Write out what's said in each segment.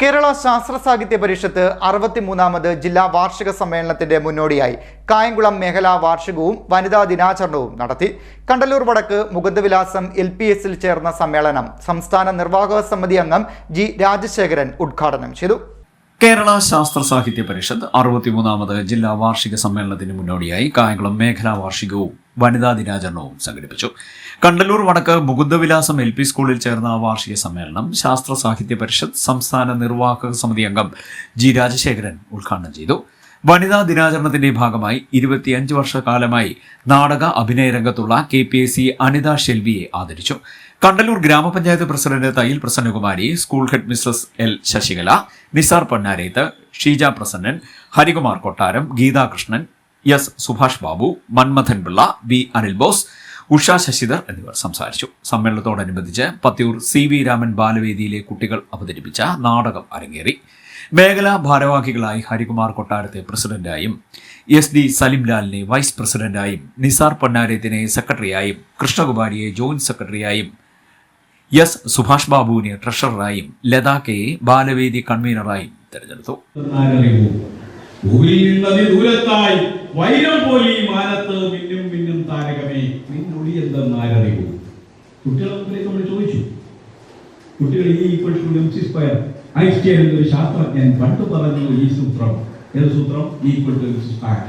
കേരള ശാസ്ത്ര സാഹിത്യ പരിഷത്ത് അറുപത്തിമൂന്നാമത് ജില്ലാ വാർഷിക സമ്മേളനത്തിന്റെ മുന്നോടിയായി കായംകുളം മേഖലാ വാർഷികവും വനിതാ ദിനാചരണവും നടത്തി. കണ്ടല്ലൂർ വടക്ക് മുകുന്ദവിലാസം എൽ പി എസിൽ ചേർന്ന സമ്മേളനം സംസ്ഥാന നിർവാഹക സമിതി അംഗം ജി രാജശേഖരൻ ഉദ്ഘാടനം ചെയ്തു. കേരള ശാസ്ത്ര സാഹിത്യ പരിഷത്ത് അറുപത്തിമൂന്നാമത് ജില്ലാ വാർഷിക സമ്മേളനത്തിന് മുന്നോടിയായി കായംകുളം മേഖലാ വാർഷികവും വനിതാ ദിനാചരണവും സംഘടിപ്പിച്ചു. കണ്ടല്ലൂർ വടക്ക് മുകുന്ദവിലാസം എൽ പി സ്കൂളിൽ ചേർന്ന വാർഷിക സമ്മേളനം ശാസ്ത്ര സാഹിത്യ പരിഷത്ത് സംസ്ഥാന നിർവാഹക സമിതി അംഗം ജി രാജശേഖരൻ ഉദ്ഘാടനം ചെയ്തു. വനിതാ ദിനാചരണത്തിന്റെ ഭാഗമായി ഇരുപത്തിയഞ്ച് വർഷക്കാലമായി നാടക അഭിനയ രംഗത്തുള്ള K P S C Anitha ഷെൽവിയെ ആദരിച്ചു. കണ്ടല്ലൂർ ഗ്രാമപഞ്ചായത്ത് president Thayyil Prasannakumari school headmistress L Sasikala Nisar Ponnareth Sheeja Prasannan Harikumar Kottaram Geethakrishnan S Subhash Babu Manmadhan Pillai V Anil Bose Usha Sasidhar എന്നിവർ സംസാരിച്ചു. സമ്മേളനത്തോടനുബന്ധിച്ച് പത്തിയൂർ സി വി രാമൻ ബാലവേദിയിലെ കുട്ടികൾ അവതരിപ്പിച്ച നാടകം അരങ്ങേറി. മേഖലാ ഭാരവാഹികളായി ഹരികുമാർ കൊട്ടാരത്തെ പ്രസിഡന്റായും എസ് ഡി സലിംലാലിനെ വൈസ് പ്രസിഡന്റായും നിസാർ പൊന്നാരത്തിനെ സെക്രട്ടറിയായും കൃഷ്ണകുമാരിയെ ജോയിന്റ് സെക്രട്ടറിയായും എസ് സുഭാഷ് ബാബുവിനെ ട്രഷററായും ലതാക്കയെ കെയെ ബാലവേദി കൺവീനറായും തെരഞ്ഞെടുത്തു. വൈരം പോലെ ഈ മാനത്ത് മിന്നും മിന്നും താരകമേ നിന്നൊളി എന്തെന്നാരറിയൂ? കുട്ടികളെ നമ്മൾ ചോദിച്ചു. കുട്ടികൾ E equal to M C square എന്നൊരു ശാസ്ത്രജ്ഞൻ പണ്ട് പറഞ്ഞു ഈ സൂത്രം. ഏത് സൂത്രം? ഈക്വൽ ടു എം സ്ക്വയർ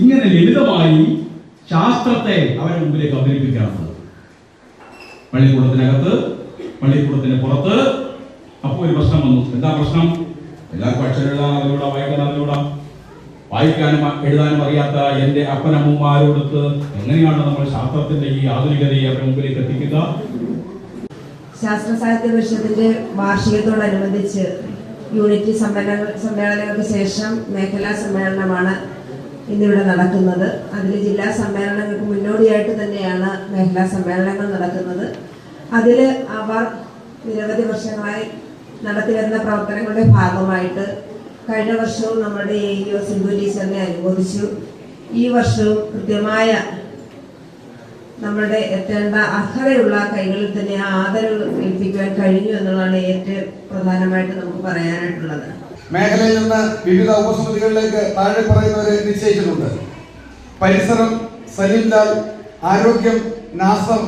ഇങ്ങനെ ലളിതമായി ശാസ്ത്രത്തെ അവരുടെ മുമ്പിലേക്ക് അവതരിപ്പിക്കാറുണ്ട്. പള്ളിക്കൂടത്തിനകത്ത് പള്ളിക്കൂടത്തിന് പുറത്ത് അപ്പോൾ ഒരു പ്രശ്നം വന്നു. എന്താ പ്രശ്നം? എല്ലാവർക്കും അക്ഷരം എഴുതാൻ അറിഞ്ഞൂടാ വായിക്കാൻ വായിക്കാനും എഴുതാനും അറിയാത്ത എന്റെ അപ്പനമ്മമാരോടൊത്ത് എങ്ങനെയാണ് നമ്മൾ ശാസ്ത്രത്തിന്റെ ഈ ആധുനികതയെ അവരുടെ മുമ്പിലേക്ക് എത്തിക്കുക? ശാസ്ത്ര സാഹിത്യ പരിഷത്തിന്റെ വാർഷികത്തോടനുബന്ധിച്ച് യൂണിറ്റ് സമ്മേളന സമ്മേളനങ്ങൾക്ക് ശേഷം മേഖലാ സമ്മേളനമാണ് ഇന്നിവിടെ നടക്കുന്നത്. അതിൽ ജില്ലാ സമ്മേളനങ്ങൾക്ക് മുന്നോടിയായിട്ട് തന്നെയാണ് മേഖലാ സമ്മേളനങ്ങൾ നടക്കുന്നത്. അതിൽ അവർ നിരവധി വർഷങ്ങളായി നടത്തി വരുന്ന പ്രവർത്തനങ്ങളുടെ ഭാഗമായിട്ട് കഴിഞ്ഞ വർഷവും നമ്മുടെ എ ഇ ഒ സിന്ധു ടീച്ചറിനെ അനുമോദിച്ചു ഈ വർഷവും കൃത്യമായ നമ്മുടെ എത്തേണ്ട അർഹതയുള്ള കൈകളിൽ തന്നെ ആ ആദരവ് ഏൽപ്പിക്കുവാൻ കഴിഞ്ഞു എന്നുള്ളതാണ് ഏറ്റവും പ്രധാനമായിട്ട് നമുക്ക് പറയാനായിട്ടുള്ളത്. മേഖലയിൽ നിന്ന് വിവിധ ഉപസമിതികളിലേക്ക് താഴെ പറയുന്നവരെ നിശ്ചയിച്ചിട്ടുണ്ട്. പരിസരം സലീംലാൽ ആരോഗ്യം നാസം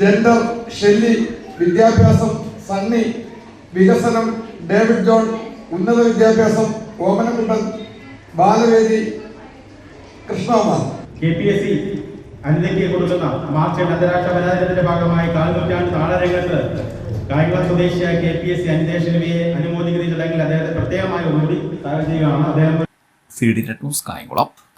ജെൻഡർ ഷെല്ലി വിദ്യാഭ്യാസം സണ്ണി വികസനം ഡേവിഡ് ജോൺ ഉന്നത വിദ്യാഭ്യാസം Omanakuttan Balavedi Krishnakumar K P S C അനിതയ്ക്ക് കൊടുക്കുന്ന മാർച്ച് എട്ട് അന്താരാഷ്ട്ര വനാദിനത്തിന്റെ ഭാഗമായി കാൽനൂറ്റാണ്ട് താളരംഗത്ത് കായംകുളം സ്വദേശിയായ കെ പി എസ് സി അനിതേശ്വരവിയെ അനുമോദിക്കുന്ന ചടങ്ങിൽ അദ്ദേഹത്തെ പ്രത്യേകമായി ഒന്നുകൂടി സാഹചര്യമാണ് ചെയ്യുകയാണ്. അദ്ദേഹം C D net news Kayamkulam.